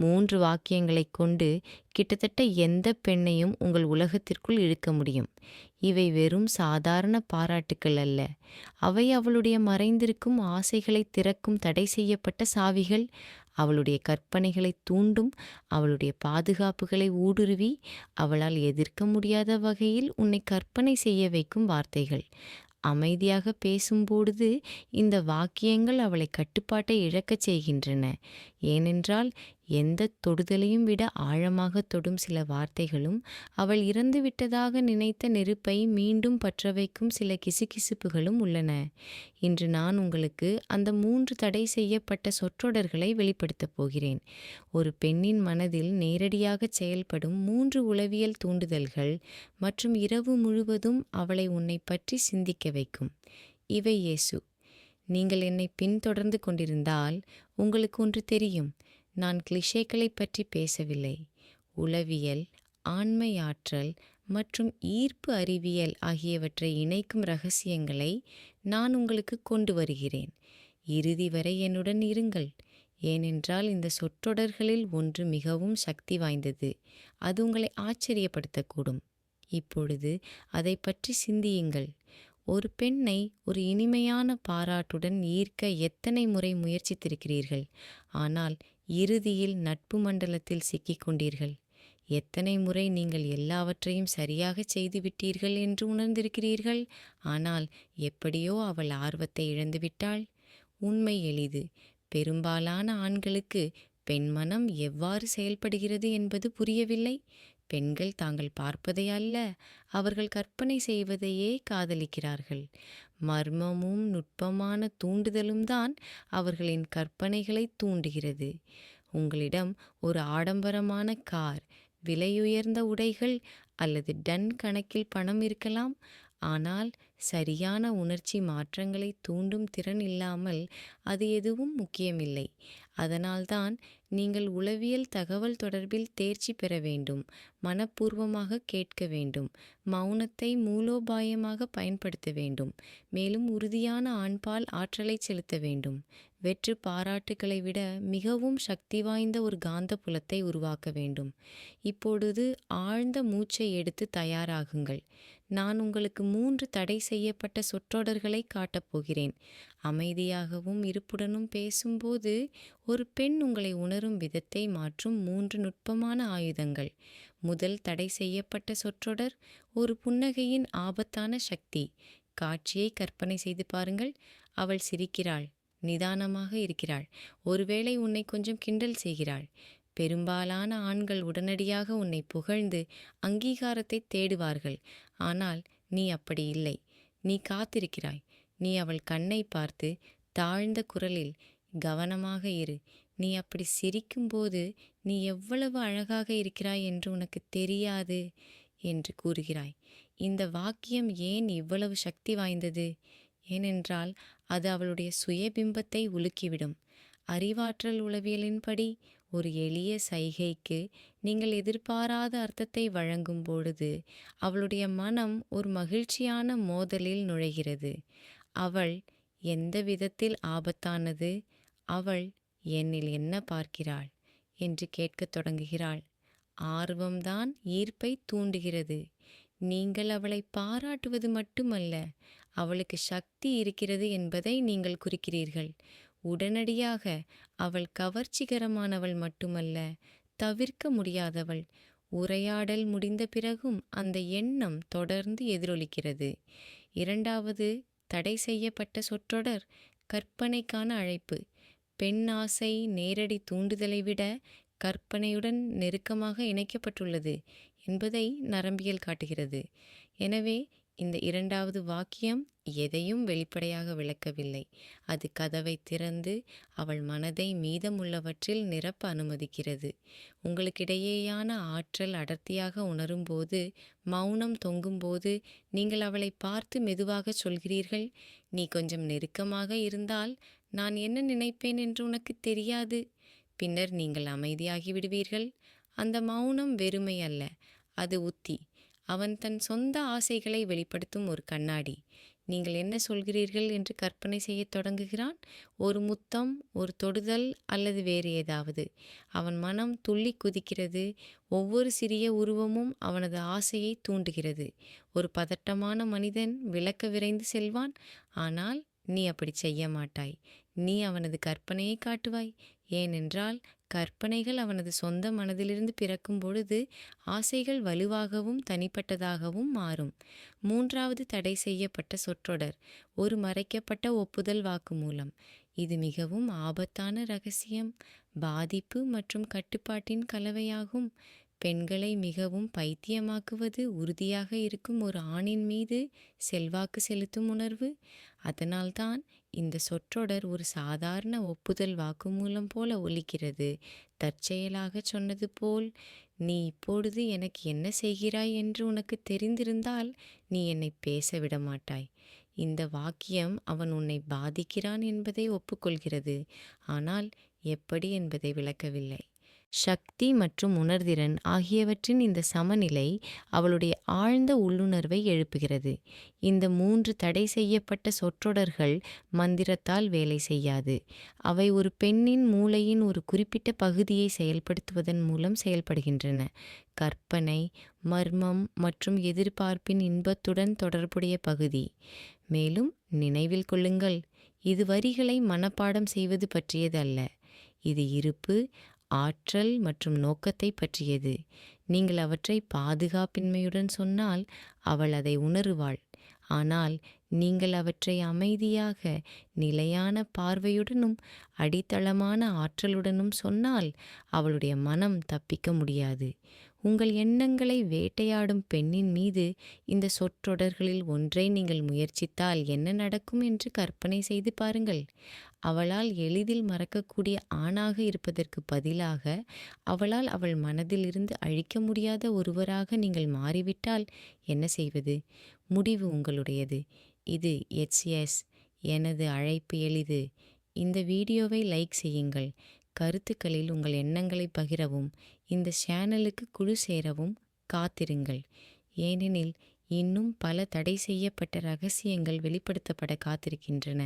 மூன்று வாக்கியங்களைக் கொண்டு கிட்டத்தட்ட எந்த பெண்ணையும் உங்கள் உலகத்திற்குள் இழுக்க முடியும். இவை வெறும் சாதாரண பாராட்டுக்கள் அல்ல. அவை அவளுடைய மறைந்திருக்கும் ஆசைகளை திறக்கும் தடை செய்யப்பட்ட சாவிகள். அவளுடைய கற்பனைகளை தூண்டும் அவளுடைய பாதுகாப்புகளை ஊடுருவி அவளால் எதிர்க்க முடியாத வகையில் உன்னை கற்பனை செய்ய வைக்கும் வார்த்தைகள். அமைதியாக பேசும்பொழுது இந்த வாக்கியங்கள் அவளை கட்டுப்பாட்டை இழக்கச் செய்கின்றன. ஏனென்றால் எந்த தொடுதலையும் விட ஆழமாக தொடும் சில வார்த்தைகளும் அவள் இறந்துவிட்டதாக நினைத்த நெருப்பை மீண்டும் பற்ற வைக்கும் சில கிசுகிசுப்புகளும் உள்ளன. இன்று நான் உங்களுக்கு அந்த மூன்று தடை செய்யப்பட்ட சொற்றொடர்களை வெளிப்படுத்தப் போகிறேன். ஒரு பெண்ணின் மனதில் நேரடியாக செயல்படும் மூன்று உளவியல் தூண்டுதல்கள் மற்றும் இரவு முழுவதும் அவளை உன்னை பற்றி சிந்திக்க வைக்கும். இவை இயேசு. நீங்கள் என்னை பின்தொடர்ந்து கொண்டிருந்தால் உங்களுக்கு ஒன்று தெரியும். நான் கிளிஷேக்களை பற்றி பேசவில்லை. உளவியல் ஆண்மையாற்றல் மற்றும் ஈர்ப்பு அறிவியல் ஆகியவற்றை இணைக்கும் ரகசியங்களை நான் உங்களுக்கு கொண்டு வருகிறேன். இறுதி வரை என்னுடன் இருங்கள். ஏனென்றால் இந்த சொற்றொடர்களில் ஒன்று மிகவும் சக்தி வாய்ந்தது. அது உங்களை ஆச்சரியப்படுத்தக்கூடும். இப்பொழுது அதை பற்றி சிந்தியுங்கள். ஒரு பெண்ணை ஒரு இனிமையான பாராட்டுடன் ஈர்க்க எத்தனை முறை முயற்சித்திருக்கிறீர்கள்? ஆனால் இறுதியில் நட்பு மண்டலத்தில் சிக்கிக் கொண்டீர்கள். எத்தனை முறை நீங்கள் எல்லாவற்றையும் சரியாகச் செய்துவிட்டீர்கள் என்று உணர்ந்திருக்கிறீர்கள்? ஆனால் எப்படியோ அவள் ஆர்வத்தை இழந்துவிட்டாள். உண்மை எளிது. பெரும்பாலான ஆண்களுக்கு பெண்மனம் எவ்வாறு செயல்படுகிறது என்பது புரியவில்லை. பெண்கள் தாங்கள் பார்ப்பதை அல்ல அவர்கள் கற்பனை செய்வதையே காதலிக்கிறார்கள். மர்மமும் நுட்பமான தூண்டுதலும் தான் அவர்களின் கற்பனைகளை தூண்டுகிறது. உங்களிடம் ஒரு ஆடம்பரமான கார் விலையுயர்ந்த உடைகள் அல்லது டன் கணக்கில் பணம் இருக்கலாம் ஆனால் சரியான உணர்ச்சி மாற்றங்களை தூண்டும் திறன் இல்லாமல் அது எதுவும் முக்கியமில்லை. அதனால்தான் நீங்கள் உளவியல் தகவல் தொடர்பில் தேர்ச்சி பெற வேண்டும் மனப்பூர்வமாக கேட்க வேண்டும் மௌனத்தை மூலோபாயமாக பயன்படுத்த வேண்டும் மேலும் உறுதியான ஆண்பால் ஆற்றலை செலுத்த வேண்டும். வெற்று பாராட்டுகளை விட மிகவும் சக்தி வாய்ந்த ஒரு காந்த புலத்தை உருவாக்க வேண்டும். இப்பொழுது ஆழ்ந்த மூச்சை எடுத்து தயாராகுங்கள். நான் உங்களுக்கு மூன்று தடை செய்யப்பட்ட சொற்றொடர்களை காட்டப் போகிறேன். அமைதியாகவும் இருப்புடனும் பேசும்போது ஒரு பெண் உங்களை உணரும் விதத்தை மாற்றும் மூன்று நுட்பமான ஆயுதங்கள். முதல் தடை செய்யப்பட்ட சொற்றொடர் ஒரு புன்னகையின் ஆபத்தான சக்தி. காட்சியை கற்பனை செய்து பாருங்கள். அவள் சிரிக்கிறாள். நிதானமாக இருக்கிறாள். ஒருவேளை உன்னை கொஞ்சம் கிண்டல் செய்கிறாள். பெரும்பாலான ஆண்கள் உடனடியாக உன்னை புகழ்ந்து அங்கீகாரத்தை தேடுவார்கள். ஆனால் நீ அப்படி இல்லை. நீ காத்திருக்கிறாய். நீ அவள் கண்ணை பார்த்து தாழ்ந்த குரலில் கவனமாக இரு. நீ அப்படி சிரிக்கும்போது நீ எவ்வளவு அழகாக இருக்கிறாய் என்று உனக்கு தெரியாது என்று கூறுகிறாய். இந்த வாக்கியம் ஏன் இவ்வளவு சக்தி வாய்ந்தது? ஏனென்றால் அது அவளுடைய சுயபிம்பத்தை உலுக்கிவிடும். அறிவாற்றல் உளவியலின்படி ஒரு எளிய சைகைக்கு நீங்கள் எதிர்பாராத அர்த்தத்தை வழங்கும் பொழுது அவளுடைய மனம் ஒரு மகிழ்ச்சியான மோதலில் நுழைகிறது. அவள் எந்த விதத்தில் ஆபத்தானது? அவள் என்னில் என்ன பார்க்கிறாள்? என்று கேட்கத் தொடங்குகிறாள். ஆர்வம்தான் ஈர்ப்பை தூண்டுகிறது. நீங்கள் அவளை பாராட்டுவது மட்டுமல்ல அவளுக்கு சக்தி இருக்கிறது என்பதை நீங்கள் குறிக்கிறீர்கள். உடனடியாக அவள் கவர்ச்சிகரமானவள் மட்டுமல்ல தவிர்க்க முடியாதவள். உரையாடல் முடிந்த பிறகும் அந்த எண்ணம் தொடர்ந்து எதிரொலிக்கிறது. இரண்டாவது தடை செய்யப்பட்ட சொற்றொடர் கற்பனைக்கான அழைப்பு. பெண் ஆசை நேரடி தூண்டுதலை விட கற்பனையுடன் நெருக்கமாக இணைக்கப்பட்டுள்ளது என்பதை நரம்பியல் காட்டுகிறது. எனவே இந்த இரண்டாவது வாக்கியம் எதையும் வெளிப்படையாக விளக்கவில்லை. அது கதவை திறந்து அவள் மனதை மீதமுள்ளவற்றில் நிரப்ப அனுமதிக்கிறது. உங்களுக்கிடையேயான ஆற்றல் அடர்த்தியாக உணரும்போது மௌனம் தொங்கும்போது நீங்கள் அவளை பார்த்து மெதுவாக சொல்கிறீர்கள் நீ கொஞ்சம் நெருக்கமாக இருந்தால் நான் என்ன நினைப்பேன் என்று உனக்கு தெரியாது. பின்னர் நீங்கள் அமைதியாகி விடுவீர்கள். அந்த மௌனம் வெறுமை அல்ல அது உத்தி. அவன் தன் சொந்த ஆசைகளை வெளிப்படுத்தும் ஒரு கண்ணாடி. நீங்கள் என்ன சொல்கிறீர்கள் என்று கற்பனை செய்யத் தொடங்குகிறான்? ஒரு முத்தம் ஒரு தொடுதல் அல்லது வேறு ஏதாவது? அவன் மனம் துள்ளி குதிக்கிறது. ஒவ்வொரு சிறிய உருவமும் அவனது ஆசையை தூண்டுகிறது. ஒரு பதட்டமான மனிதன் விளக்க விரைந்து செல்வான். ஆனால் நீ அப்படி செய்ய மாட்டாய். நீ அவனது கற்பனையை காட்டுவாய். ஏனென்றால் கற்பனைகள் அவனது சொந்த மனதிலிருந்து பிறக்கும் பொழுது ஆசைகள் வலுவாகவும் தனிப்பட்டதாகவும் மாறும். மூன்றாவது தடை செய்யப்பட்ட சொற்றொடர் ஒரு மறைக்கப்பட்ட ஒப்புதல் வாக்குமூலம். இது மிகவும் ஆபத்தான ரகசியம். பாதிப்பு மற்றும் கட்டுப்பாட்டின் கலவையாகும். பெண்களை மிகவும் பைத்தியமாக்குவது உறுதியாக இருக்கும் ஒரு ஆணின் மீது செல்வாக்கு செலுத்தும் உணர்வு. அதனால்தான் இந்த சொற்றொடர் ஒரு சாதாரண ஒப்புதல் வாக்குமூலம் போல ஒலிக்கிறது. தற்செயலாக சொன்னது போல் நீ இப்பொழுது எனக்கு என்ன செய்கிறாய் என்று உனக்கு தெரிந்திருந்தால் நீ என்னை பேச விடமாட்டாய் இந்த வாக்கியம் அவன் உன்னை பாதிக்கிறான் என்பதை ஒப்புக்கொள்கிறது. ஆனால் எப்படி என்பதை விளக்கவில்லை. சக்தி மற்றும் உணர்திறன் ஆகியவற்றின் இந்த சமநிலை அவளுடைய ஆழ்ந்த உள்ளுணர்வை எழுப்புகிறது. இந்த மூன்று தடை செய்யப்பட்ட சொற்றொடர்கள் மந்திரத்தால் வேலை செய்யாது. அவை ஒரு பெண்ணின் மூளையின் ஒரு குறிப்பிட்ட பகுதியை செயல்படுத்துவதன் மூலம் செயல்படுகின்றன. கற்பனை மர்மம் மற்றும் எதிர்பார்ப்பின் இன்பத்துடன் தொடர்புடைய பகுதி. மேலும் நினைவில் கொள்ளுங்கள் இது வரிகளை மனப்பாடம் செய்வது பற்றியது அல்ல இது இருப்பு ஆற்றல் மற்றும் நோக்கத்தை பற்றியது. நீங்கள் அவற்றை பாதுகாப்பின்மையுடன் சொன்னால் அவள் அதை உணருவாள். ஆனால் நீங்கள் அவற்றை அமைதியாக நிலையான பார்வையுடனும் அடித்தளமான ஆற்றலுடனும் சொன்னால் அவளுடைய மனம் தப்பிக்க முடியாது. உங்கள் எண்ணங்களை வேட்டையாடும் பெண்ணின் மீது இந்த சொற்றொடர்களில் ஒன்றை நீங்கள் முயற்சித்தால் என்ன நடக்கும் என்று கற்பனை செய்து பாருங்கள். அவளால் எளிதில் மறக்கக்கூடிய ஆணாக இருப்பதற்கு பதிலாக அவளால் அவள் மனதிலிருந்து அழிக்க முடியாத ஒருவராக நீங்கள் மாறிவிட்டால் என்ன செய்வது? முடிவு உங்களுடையது. இது எச்எஸ் எனது அழைப்பு எளிது. இந்த வீடியோவை லைக் செய்யுங்கள். கருத்துக்களில் உங்கள் எண்ணங்களை பகிரவும். இந்த சேனலுக்கு குழு சேரவும் காத்திருங்கள். ஏனெனில் இன்னும் பல தடை செய்யப்பட்ட ரகசியங்கள் வெளிப்படுத்தப்பட காத்திருக்கின்றன.